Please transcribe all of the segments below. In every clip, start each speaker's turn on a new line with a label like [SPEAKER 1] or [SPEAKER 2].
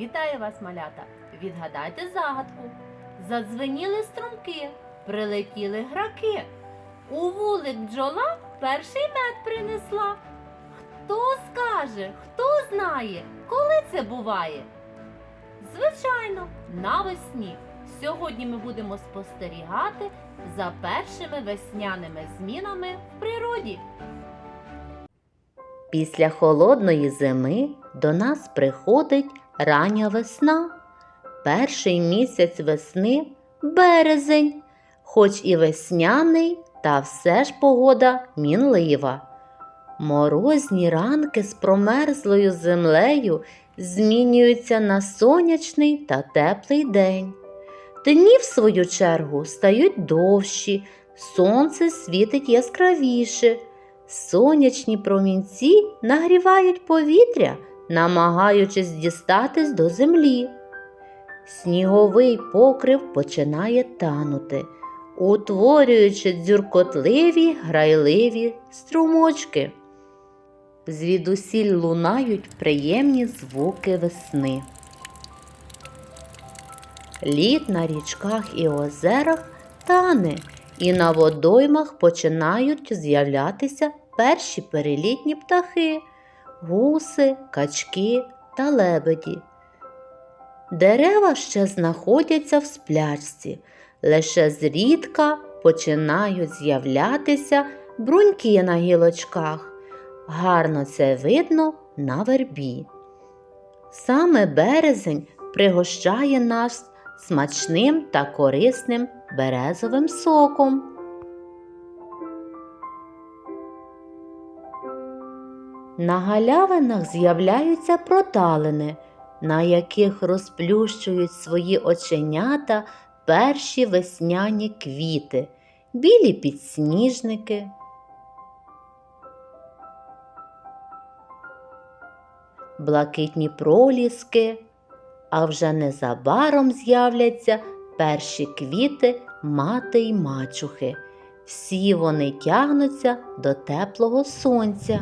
[SPEAKER 1] Вітаю вас, малята! Відгадайте загадку. Задзвеніли струмки, прилетіли граки. У вулик бджола перший мед принесла. Хто скаже, хто знає, коли це буває? Звичайно, навесні. Сьогодні ми будемо спостерігати за першими весняними змінами в природі. Після холодної зими до нас приходить рання весна. Перший місяць весни березень, хоч і весняний, та все ж погода мінлива. Морозні ранки з промерзлою землею змінюються на сонячний та теплий день. Дні, в свою чергу, стають довші, сонце світить яскравіше. Сонячні промінці нагрівають повітря, намагаючись дістатись до землі. Сніговий покрив починає танути, утворюючи дзюркотливі грайливі струмочки. Звідусіль лунають приємні звуки весни. Лід на річках і озерах тане, і на водоймах починають з'являтися перші перелітні птахи, гуси, качки та лебеді. Дерева ще знаходяться в сплячці, лише зрідка починають з'являтися бруньки на гілочках. Гарно це видно на вербі. Саме березень пригощає нас смачним та корисним березовим соком. На галявинах з'являються проталини, на яких розплющують свої оченята перші весняні квіти, білі підсніжники. Блакитні проліски, а вже незабаром з'являться перші квіти мати й мачухи. Всі вони тягнуться до теплого сонця.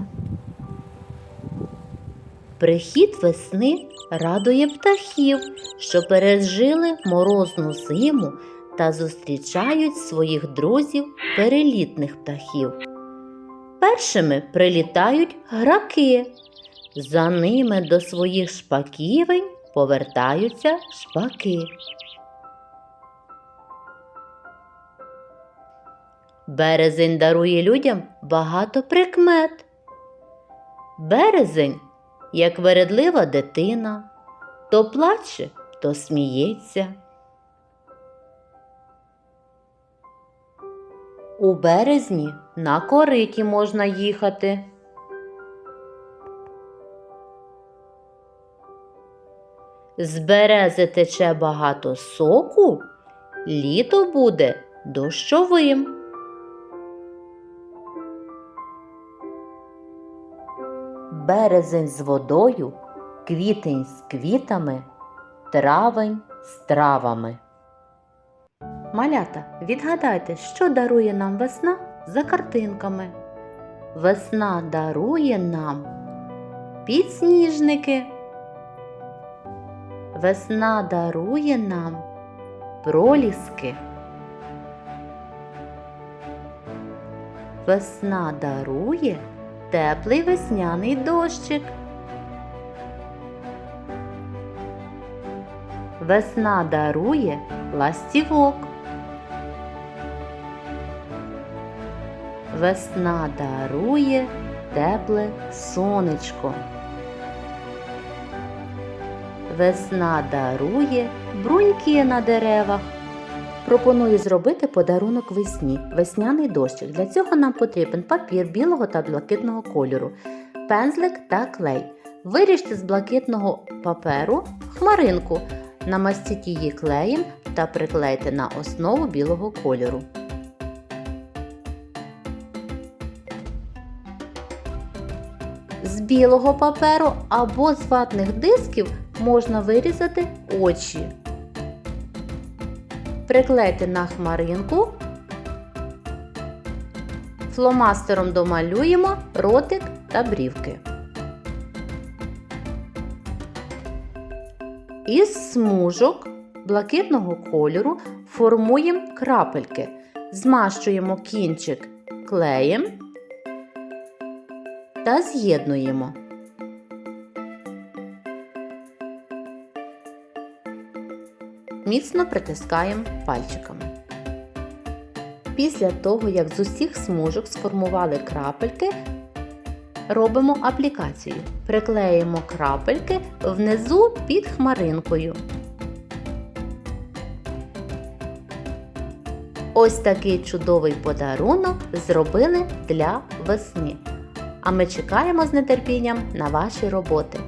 [SPEAKER 1] Прихід весни радує птахів, що пережили морозну зиму та зустрічають своїх друзів перелітних птахів. Першими прилітають граки. За ними до своїх шпаківень повертаються шпаки. Березень дарує людям багато прикмет. Березень, як вередлива дитина, то плаче, то сміється. У березні на кориті можна їхати. З берези тече багато соку, літо буде дощовим. Березень з водою, квітень з квітами, травень з травами. Малята, відгадайте, що дарує нам весна за картинками. Весна дарує нам підсніжники. Весна дарує нам проліски. Весна дарує теплий весняний дощик. Весна дарує ластівок. Весна дарує тепле сонечко. Весна дарує бруньки на деревах. Пропоную зробити подарунок весні, весняний дощик. Для цього нам потрібен папір білого та блакитного кольору, пензлик та клей. Виріжте з блакитного паперу хмаринку, намастіть її клеєм та приклейте на основу білого кольору. З білого паперу або з ватних дисків можна вирізати очі. Приклейте на хмаринку. Фломастером домалюємо ротик та брівки. Із смужок блакитного кольору формуємо крапельки. Змащуємо кінчик клеєм та з'єднуємо. Міцно притискаємо пальчиками. Після того, як з усіх смужок сформували крапельки, робимо аплікацію. Приклеїмо крапельки внизу під хмаринкою. Ось такий чудовий подарунок зробили для весни. А ми чекаємо з нетерпінням на ваші роботи.